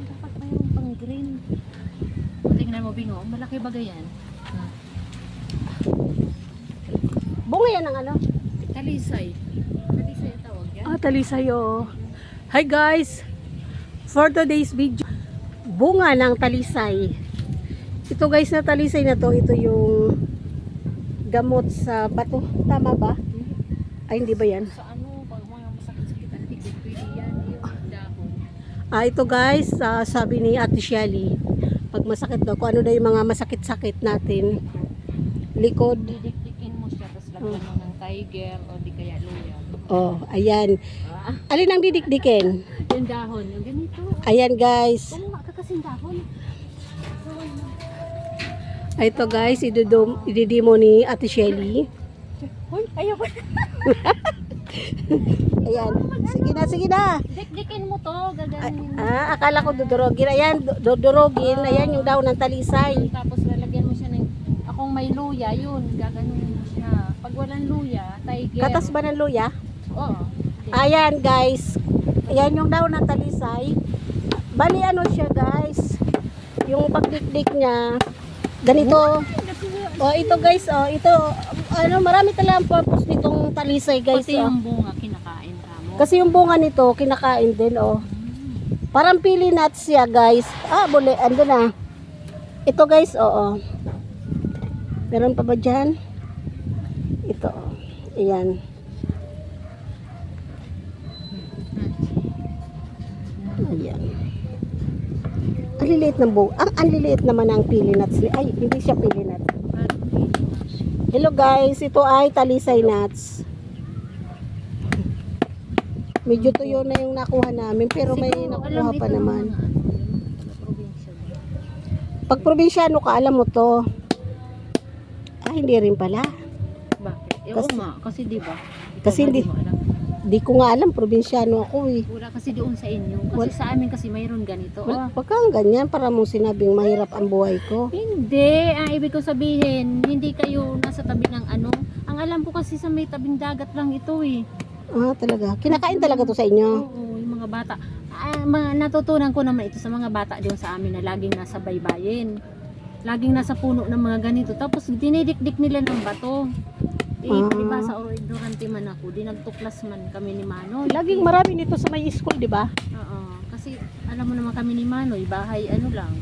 Dapat mayroon pang green. Tingnan mo, Bingo. Malaki ba yan? Hmm. Bunga yan ng ano? Talisay. Talisay ang tawag yan. Ah, talisay oh. Hi guys! For today's video, bunga ng talisay. Ito guys na talisay na to, ito yung gamot sa bato. Tama ba? Ay, hindi ba yan? Sa ano, pag mga masakit-sakit ang tigil, pwede yan. Yung dahon. Ah, ito guys, ah, sabi ni Ate Shelly, pag masakit daw, kung ano daw yung mga masakit-sakit natin, likod, Didikdikin mo siya, tapos lagyan mo ng tiger o di kaya luya. oh, ayan. Ah, Alin ang didikdikin? yung dahon, yung ganito. Ayan guys. Nga ka kasing dahon. Ah, Ito guys, idudum, ididimo ni Ate Shelly. Hoy, ayoko. Ayan. Sige na, sige na. Dikdikin mo to, gaganin. Ah, akala ko dudurogin. Ayan, du- dudurogin. Ayan yung daw ng talisay. Tapos lalagyan mo siya ng, akong may luya, yun, gaganunin mo siya. Pag walang luya, tiger. Katas ba ng luya? Oo. Ayan guys. Ayan yung daw ng talisay. Bali ano siya guys. Yung pagdikdik niya. Ganito. Oh, ito guys, oh, ito ano, marami talaga ang purpose nitong talisay guys. Pati oh. yung bunga. Kasi yung bunga nito kinakain din, oh. Parang pili nuts siya, guys. Ah, buli, ando na. Ito, guys, oo. Meron pa ba dyan? Ito, oh. Ayan. Ayan. Ang liliit ng bunga. Ang, ang liliit naman ang pili nuts. Ay, hindi siya pili nuts. Hello guys, ito ay talisay nuts. Medyo tuyo na yung nakuha namin pero may nakuha pa naman. Pag probinsyano ka, alam mo to. Ah, hindi rin pala. Bakit? Eh, Kasi- oo nga, kasi di ba? Ikaw Kasi nga, hindi- mo alam. Di ko nga alam, probinsyano ako eh. Wala kasi doon sa inyo. Kasi Wala. sa amin kasi mayroon ganito. Wala, Oh. Pag kang ganyan, para mong sinabing mahirap ang buhay ko. Hindi, ang ibig ko sabihin, hindi kayo nasa tabi ng ano. Ang alam ko kasi sa may tabing dagat lang ito eh. Ah, talaga. Kinakain talaga to sa inyo. Oo, yung mga bata. Ah, natutunan ko naman ito sa mga bata doon sa amin na laging nasa baybayin. Laging nasa puno ng mga ganito. Tapos dinidikdik nila ng bato. Eh, Ah. di ba sa ignorante man ako, dinagtuklas man kami ni Manoy. Laging marami nito sa may school, di ba? Oo, kasi alam mo naman kami ni Manoy, bahay ano lang.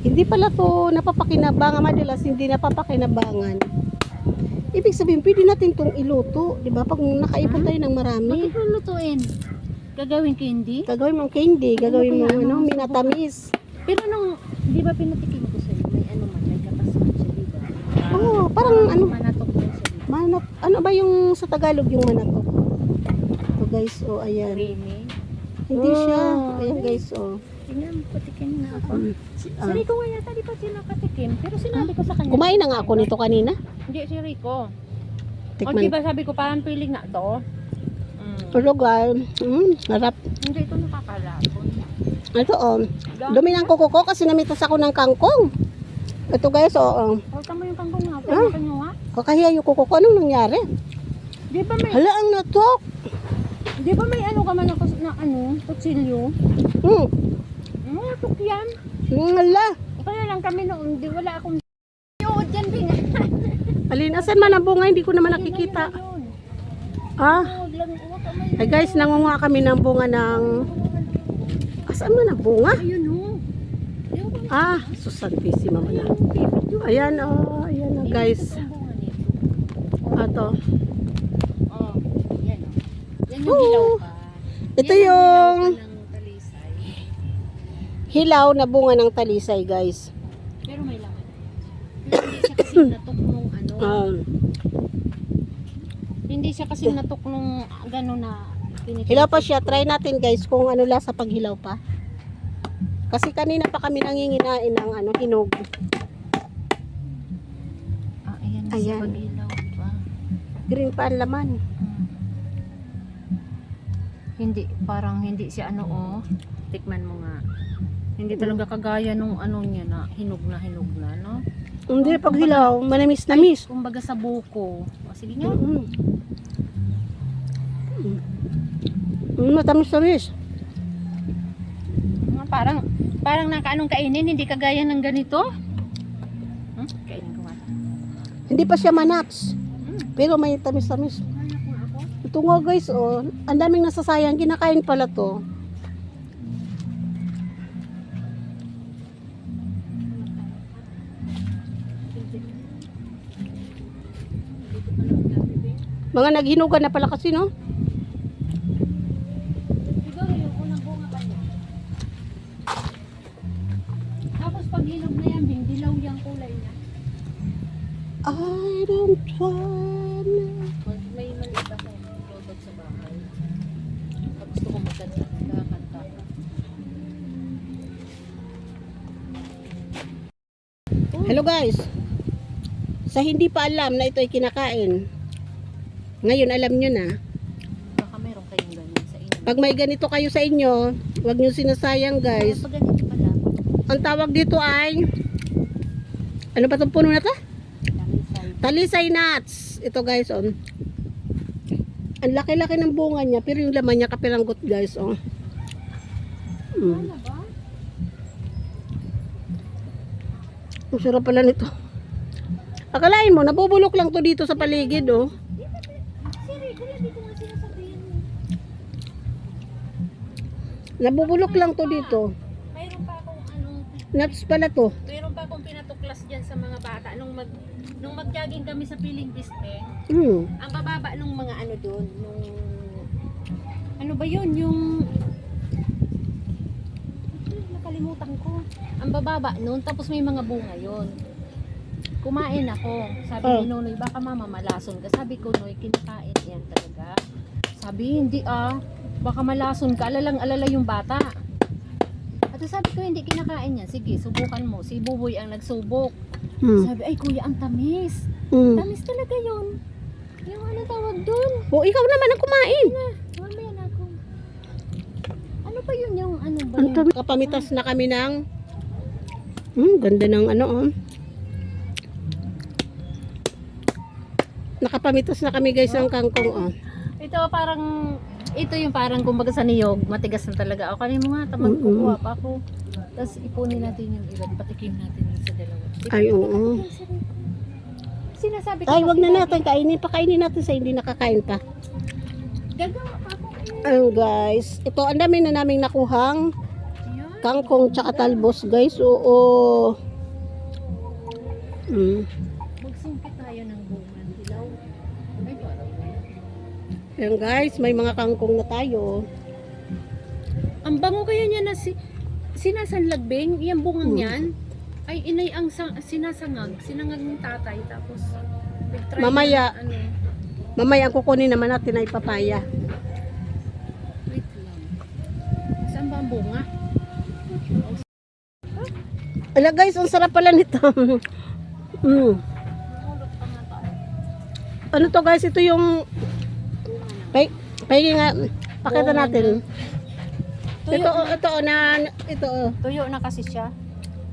Hindi pala to napapakinabangan. Madalas hindi napapakinabangan. Ibig sabihin, pwede natin itong iluto. Di ba? Pag nakaipon tayo ng marami. Bakit lutuin? Gagawin candy? Gagawin mong candy, gagawin Ano mong kaya, ano, ano? minatamis. Pero nung, di ba pinatikim ko sa'yo, may ano man, may katas man siya, di ba? Oo, parang ano, Manatok man siya, manat, ano ba yung sa Tagalog yung manatok? Ito guys, oh, ayan. Creamy. Hindi siya. Oh, Ayan guys, oh. Tingnan mo, patikim na ako. Si- ah. Si Rico nga yata, di pa siya nakatikim. Pero sinabi ko sa kanya. Kumain na nga ako nito kanina. Hindi, si Rico. O, Tikman. ba sabi ko, parang piling na to? Mm. Hello guys. Mm, harap. Hindi ito nakakalapon. Ito, oh. Dumi ng kuko ko kasi namitas ako ng kangkong. Ito guys, oh. oh. Huwag mo yung kangkong nga. Ah. Pwede ka nyo. Kakahiya yung kuko ko. Anong nangyari? Di ba may, Hala, ang natok. di ba may ano ka man na, na ano, kutsilyo? Hmm. Tuk yan. Hala. Kaya lang kami noon, di wala akong Yod yan, binga. Alin, asan man ang bunga? Hindi ko naman nakikita. Ah. Ay guys, nangunga kami ng bunga ng... Asan man ang bunga? Ayun o. Yung Ah, susantissima man na. Ayan, oh. Ayan, oh, guys. Ato. Oh, yan o. Yan yung Oo. hilaw pa. Ito yung hilaw pa ng talisay. Hilaw na bunga ng talisay, guys. Pero may laman. Pero hindi siya kasi natok nung ano. Um, Hindi siya kasi natok nung gano'n na pinipili. hilaw pa siya. Try natin, guys, kung ano lasa pag hilaw pa. Kasi kanina pa kami nanginginain ng ano, hinog. Ah, ayan. Ayan. Ayan. Pag hilaw pa. Green pa ang laman. Hmm. Hindi, parang hindi siya ano oh. Tikman mo nga. Hindi talaga kagaya nung ano niya na hinog na hinog na, no? Hindi, pag hilaw, manamis na miss. Kumbaga sa buko. O, sige nga. Mm. Mm, matamis na miss. Mga Parang, parang nakaanong kainin, hindi kagaya ng ganito. Hmm? Kainin ko nga. Hindi pa siya manats. Hmm. Pero may tamis-tamis. Ito nga guys, oh. Ang daming nasasayang. Kinakain pala to. Mga naghinugan na pala kasi, no? Siguro yung unang bunga pa niya. Tapos pag hinog na yan, Bing, dilaw yung kulay niya. I don't wanna... May maliit ako product sa bahay. Pag gusto ko magkanta, magkakanta. Hello guys. Sa hindi pa alam na ito ay kinakain. Ngayon alam nyo na. Baka meron kayong ganyan sa inyo. Pag may ganito kayo sa inyo, huwag nyo sinasayang guys. Pag ganito pala, Ang tawag dito ay ano ba itong puno na to? Talisay nuts. Ito guys, oh. Ang laki-laki ng bunga niya, pero yung laman niya kapiranggot guys, oh. Mm. Ang sarap pala nito. Akalain mo, nabubulok lang to dito sa paligid, oh. Siri, kuya, dito nga sinasabihin mo. Nabubulok lang to dito. Mayroon pa akong ano, Nuts pala to. mayroon pa akong pinatuklas dyan sa mga bata nung mag nung mag-jogging kami sa piling biste. Mm. Ang bababa nung mga ano doon, nung ano ba 'yun, yung nakalimutan ko. Ang bababa noon tapos may mga bunga 'yon. Kumain ako. Sabi Oh. ni Nonoy, baka mama malason ka. Sabi ko, Noy, kinakain yan talaga. Sabi, hindi ah. Baka malason ka. Alalang alala yung bata. At sabi ko, hindi kinakain yan. Sige, subukan mo. Si Buboy ang nagsubok. Mm. Sabi, ay kuya, ang tamis. Mm. Tamis talaga yun. Yung ano tawag dun? Oh, ikaw naman ang kumain. Na, mamaya na ako. Ano ba yun yung ano ba Ang yun? Kapamitas na kami ng Hmm, ganda ng ano oh. Nakapamitas na kami guys ng kangkong oh. Ito parang, ito yung parang kumbaga sa niyog, matigas na talaga. O kanin mo nga, Mm-mm. kukuha pa ako. Tapos ipunin natin yung iba, patikim natin yung sa dalawa. Di ba? Ay oo. Sinasabi ko Ay, wag na natin kainin. Pakainin natin sa hindi nakakain pa. Gagawa pa ako. Ayun guys, ito ang dami na naming nakuhang kangkong tsaka talbos guys. Oo. Mm. Magsungkit tayo ng bunga ng hilaw. Ay, parang Ayan guys, may mga kangkong na tayo. Ang bango kaya niya na si sinasanlagbing, yung bungang Hmm. yan, ay inay ang sa, sinasangag, sinangag ng tatay, tapos Mamaya. na, ano, Mamaya ang kukunin naman natin ay papaya. wait lang. Saan ba ang bunga? Ala guys, ang sarap pala nito. mm. Ano to guys, ito yung. Pay, pay nga pakita natin. Tuyo, Ito oh, ito oh, na ito oh. tuyo na kasi siya.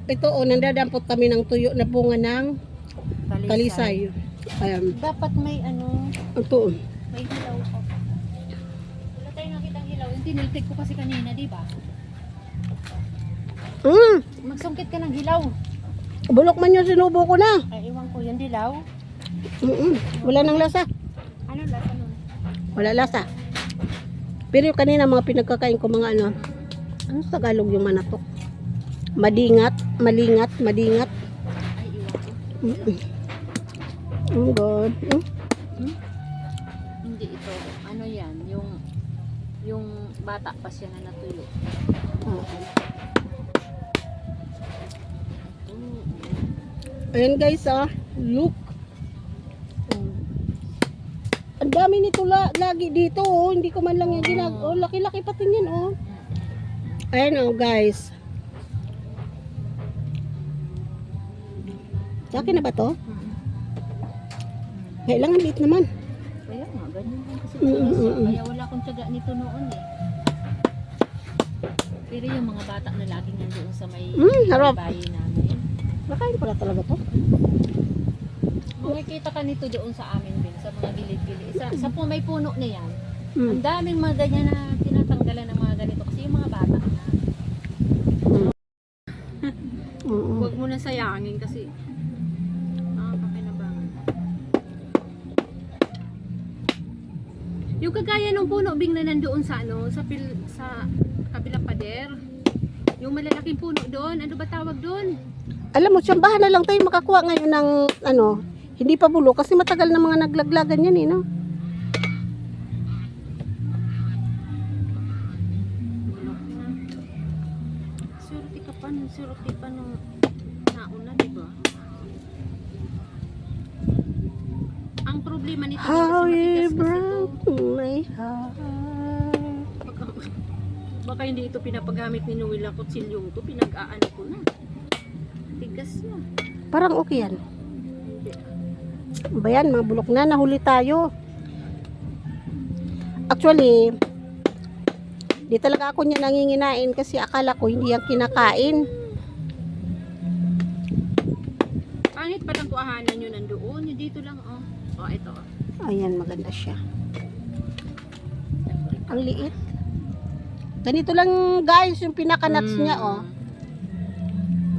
Ito oh, nandadampot kami ng tuyo na bunga ng talisay. Ayan. Dapat may ano, Ito. may hilaw pa. Wala tayong nakitang hilaw. Yung tiniltik ko kasi kanina, di ba? Mm. Magsungkit ka ng hilaw. Bulok man yung sinubo ko na. Ay, iwan ko yung dilaw. Mm-mm. Wala nang lasa. Wala lasa. Pero yung kanina mga pinagkakain ko mga ano, ano sa Tagalog yung manatok? Madingat, malingat, madingat. Ko. Mm-mm. Oh God. Mm. Hindi ito. Ano yan? Yung yung bata pa siya na natuyo. Oh. Ayan guys ah, look. Dami nito la lagi dito oh, hindi ko man lang yung ginag... Oh, laki-laki pati yan oh. Ayan oh guys. Sa akin na ba to? Kailangan liit naman. Kaya nga, ganyan lang kasi Mm, mm, mm, mm, mm. Kaya wala akong tiyaga nito noon eh. Pero yung mga bata na laging nandoon sa may Mm, bayi namin. Nakain pala talaga to. Makikita ka nito doon sa amin mga gilid-gilid. Sa, sa pu- may puno na yan, Mm. ang daming mga ganyan na tinatanggalan ng mga ganito kasi yung mga bata na. Oo. Huwag mo na sayangin kasi nakakakinabangan. Yung kagaya ng puno bing na nandoon sa ano, sa pil, sa kabilang pader. Yung malalaking puno doon, ano ba tawag doon? Alam mo, tsambahan na lang tayo makakuha ngayon ng ano, hindi pa bulo kasi matagal na mga naglaglagan yan eh, no? Surti ka pa, surti pa nung nauna, di ba? Ang problema nito How kasi matigas kasi ito. my heart. Baka, baka hindi ito pinapagamit ni ang kutsilyong to, pinag-aano ko na. Tigas na. Parang okay yan. Ba yan, mga bulok na, nahuli tayo. Actually, di talaga ako niya nanginginain kasi akala ko hindi yan kinakain. Pangit pa ng kuahanan nyo nandoon. Yung dito lang, oh. Oh, ito. oh. Ayan, maganda siya. Ang liit. Ganito lang guys, yung pinaka-nuts Mm. niya, oh.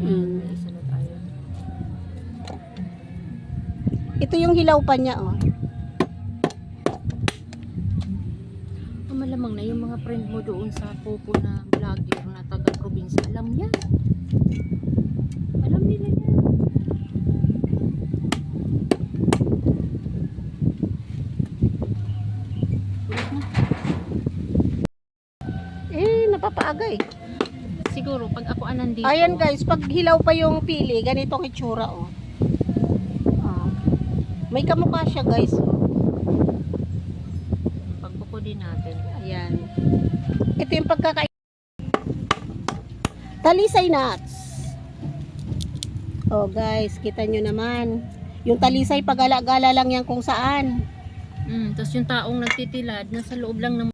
Mm. Ito yung hilaw pa niya, oh. Oh, malamang na yung mga friend mo doon sa popo na vlogger na taga-probinsya. Alam niya. Alam nila yan. Eh, napapaaga eh. Siguro, pag ako anan dito. Ayan guys, pag hilaw pa yung pili, ganito ang itsura, oh. May kamukha siya guys, oh. Pagbuko din natin. Ayan. Ito yung pagkaka... Talisay nuts. Oh guys, kita nyo naman. Yung talisay pagala-gala lang yan kung saan. Mm, tapos yung taong nagtitilad, nasa loob lang ng